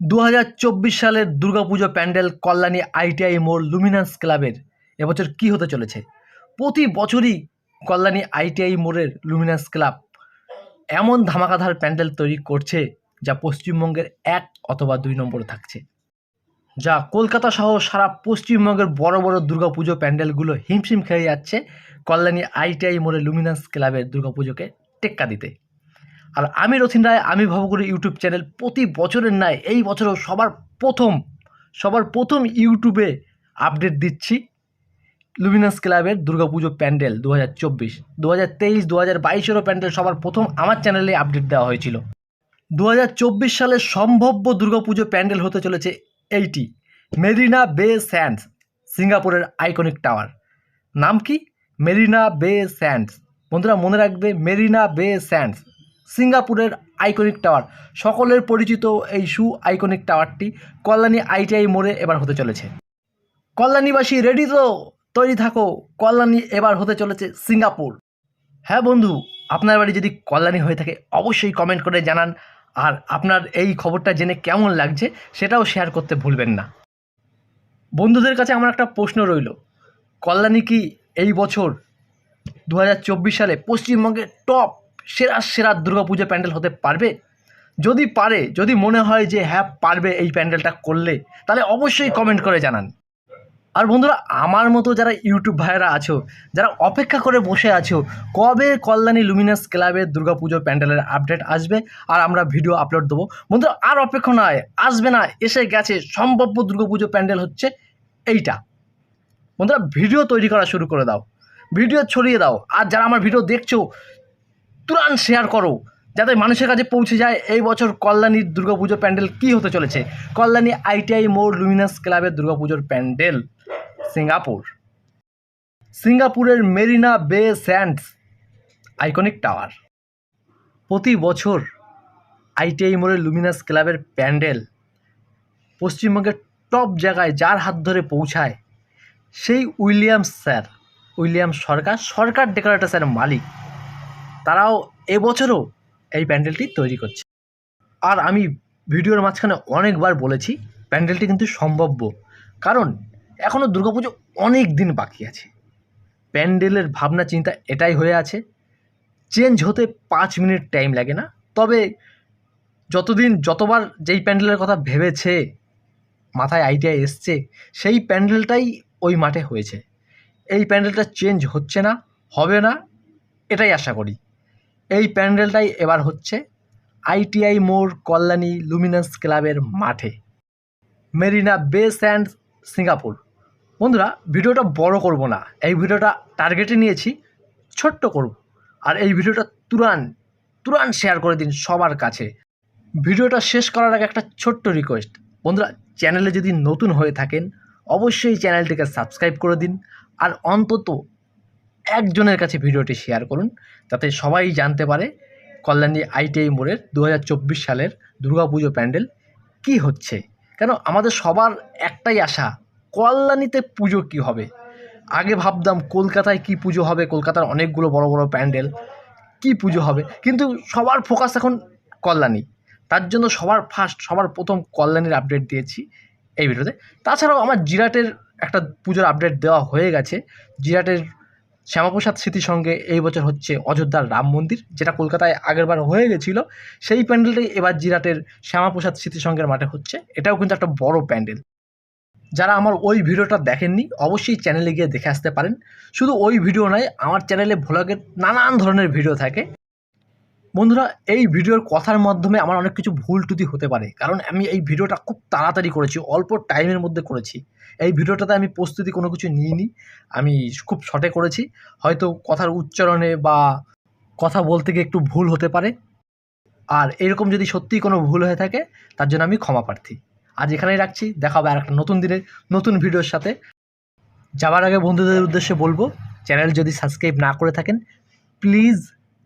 দু হাজার চব্বিশ সালের দুর্গাপুজো প্যান্ডেল কল্যাণী আইটিআই মোড় লুমিনাস ক্লাবের এবছর কি হতে চলেছে? প্রতি বছরই কল্যাণী আইটিআই মোড়ের লুমিনাস ক্লাব এমন ধামাকাধার প্যান্ডেল তৈরি করছে যা পশ্চিমবঙ্গের এক অথবা দুই নম্বরে থাকছে। যা কলকাতা সহ সারা পশ্চিমবঙ্গের বড় বড় দুর্গাপুজো প্যান্ডেলগুলো হিমশিম খেয়ে যাচ্ছে কল্যাণী আইটিআই মোড়ে লুমিনাস ক্লাবের দুর্গাপুজোকে টেক্কা দিতে। আর আমি রথিন রায়, আমি ভবগুরু ইউটিউব চ্যানেল প্রতি বছরের ন্যায় এই বছরও সবার প্রথম সবার প্রথম ইউটিউবে আপডেট দিচ্ছি লুমিনাস ক্লাবের দুর্গাপুজো প্যান্ডেল দু হাজার চব্বিশ। দু হাজার তেইশ দু হাজার বাইশেরও প্যান্ডেল সবার প্রথম আমার চ্যানেলে আপডেট দেওয়া হয়েছিল। দু হাজার চব্বিশ সালের সম্ভাব্য দুর্গাপুজো প্যান্ডেল হতে চলেছে এইটি, মেরিনা বে স্যান্ডস, সিঙ্গাপুরের আইকনিক টাওয়ার। নাম কি? মেরিনা বে স্যান্ডস। বন্ধুরা মনে রাখবে, মেরিনা বে স্যান্ডস। সিঙ্গাপুরের আইকনিক টাওয়ার। সকলের পরিচিত এই সু আইকনিক টাওয়ারটি কল্যাণী আইটিআই মোড়ে এবার হতে চলেছে। কল্যাণীবাসী রেডি তো? তৈরি থাকো। কল্যাণী এবার হতে চলেছে সিঙ্গাপুর। হ্যাঁ বন্ধু, আপনার বাড়ি যদি কল্যাণী হয়ে থাকে, অবশ্যই কমেন্ট করে জানান। আর আপনার এই খবরটা জেনে কেমন লাগছে, সেটাও শেয়ার করতে ভুলবেন না। বন্ধুদের কাছে আমার একটা প্রশ্ন রইল। কল্যাণী কি এই বছর দু হাজার চব্বিশ সালে পশ্চিমবঙ্গের টপ সেরা সেরা দুর্গাপুজো প্যান্ডেল হতে পারবে? যদি পারে, যদি মনে হয় যে হ্যাঁ পারবে এই প্যান্ডেলটা করলে, তাহলে অবশ্যই কমেন্ট করে জানান। আর বন্ধুরা, আমার মতো যারা ইউটিউব ভাইয়েরা আছো, যারা অপেক্ষা করে বসে আছো, কবে কল্যাণী লুমিনাস ক্লাবের দুর্গাপুজো প্যান্ডেলের আপডেট আসবে? আর আমরা ভিডিও আপলোড দেবো। বন্ধুরা, আর অপেক্ষা নয়, আসবে না, এসে গেছে, সম্ভাব্য দুর্গাপুজো প্যান্ডেল হচ্ছে এইটা। বন্ধুরা, ভিডিও তৈরি করা শুরু করে দাও। ভিডিও ছড়িয়ে দাও। আর যারা আমার ভিডিও দেখছ তুরান শেয়ার করো, যাতে মানুষের কাছে পৌঁছে যায় এই বছর কল্যাণীর দুর্গাপুজোর প্যান্ডেল কি হতে চলেছে? কল্যাণী আইটিআই মোড় লুমিনাস ক্লাবের দুর্গাপুজোর প্যান্ডেল, সিঙ্গাপুর। সিঙ্গাপুরের মেরিনা বে স্যান্ডস, আইকনিক টাওয়ার। প্রতি বছর আইটিআই মোড়ের লুমিনাস ক্লাবের প্যান্ডেল পশ্চিমবঙ্গের টপ জায়গায় যার হাত ধরে পৌঁছায়, সেই Williams sir, William Sarkar Sarkar ডেকোরেটার্সের মালিক। তারাও এবছরও এই প্যান্ডেলটি তৈরি করছে। আর আমি ভিডিওর মাঝখানে অনেকবার বলেছি, প্যান্ডেলটি কিন্তু সম্ভব্য। কারণ এখনও দুর্গাপুজো অনেক দিন বাকি আছে। প্যান্ডেলের ভাবনা, চিন্তা এটাই হয়ে আছে। চেঞ্জ হতে পাঁচ মিনিট টাইম লাগে না। তবে যতদিন, যতবার যেই প্যান্ডেলের কথা ভেবেছে, মাথায় আইডিয়া এসছে, সেই প্যান্ডেলটাই ওই মাঠে হয়েছে। এই প্যান্ডেলটা চেঞ্জ হচ্ছে না, হবে না, এটাই আশা করি। এই প্যান্ডেলটাই এবার হচ্ছে আইটিআই মোড়, কল্যাণী, লুমিনাস ক্লাবের মাঠে। মেরিনা বে স্যান্ড সিঙ্গাপুর। বন্ধুরা, ভিডিওটা বড় করব না। এই ভিডিওটা টার্গেটে নিয়েছি, ছোট্ট করব। আর এই ভিডিওটা তুরান তুরান শেয়ার করে দিন সবার কাছে। ভিডিওটা শেষ করার আগে একটা ছোট্ট রিকোয়েস্ট বন্ধুরা, চ্যানেলে যদি নতুন হয়ে থাকেন, অবশ্যই চ্যানেলটিকে সাবস্ক্রাইব করে দিন। আর অন্তত একজনের কাছে ভিডিওটি শেয়ার করুন যাতে সবাই জানতে পারে কল্যাণী আইটিআই মোড়ের দু হাজার চব্বিশ সালের দুর্গাপুজো প্যান্ডেল কি হচ্ছে। কেন? আমাদের সবার একটাই আশা, কল্যাণীতে পুজো কি হবে? আগে ভাবতাম কলকাতায় কি পুজো হবে, কলকাতার অনেকগুলো বড় বড় প্যান্ডেল, কি পুজো হবে? কিন্তু সবার ফোকাস এখন কল্যাণী। তার জন্য সবার ফার্স্ট সবার প্রথম কল্যাণীর আপডেট দিয়েছি এই ভিডিওতে। তাছাড়াও আমার জিরাটের একটা পুজোর আপডেট দেওয়া হয়ে গেছে। জিরাটের শ্যামাপ্রসাদ স্মৃতির সঙ্গে এই বছর হচ্ছে অযোধ্যার রাম মন্দির, যেটা কলকাতায় আগেরবার হয়ে গেছিল। সেই প্যান্ডেলটাই এবার জিরাটের শ্যামাপ্রসাদ স্মৃতি মাঠে হচ্ছে। এটাও কিন্তু একটা বড় প্যান্ডেল। যারা আমার ওই ভিডিওটা দেখেননি, অবশ্যই চ্যানেলে গিয়ে দেখে আসতে পারেন। শুধু ওই ভিডিও নয়, আমার চ্যানেলে ভ্লগের নানান ধরনের ভিডিও থাকে। বন্ধুরা, এই ভিডিওর কথার মাধ্যমে আমার অনেক কিছু ভুল টুতি হতে পারে। কারণ আমি এই ভিডিওটা খুব তাড়াতাড়ি করেছি, অল্প টাইমের মধ্যে করেছি। এই ভিডিওটাতে আমি প্রস্তুতি কোনো কিছু নিইনি, আমি খুব শর্টে করেছি। হয়তো কথার উচ্চারণে বা কথা বলতে গিয়ে একটু ভুল হতে পারে। আর এরকম যদি সত্যিই কোনো ভুল হয়ে থাকে, তার জন্য আমি ক্ষমা প্রার্থী। আজ এখানেই রাখছি, দেখা হবে আর একটা নতুন দিনের নতুন ভিডিওর সাথে। যাওয়ার আগে বন্ধুদের উদ্দেশ্যে বলব, চ্যানেল যদি সাবস্ক্রাইব না করে থাকেন, প্লিজ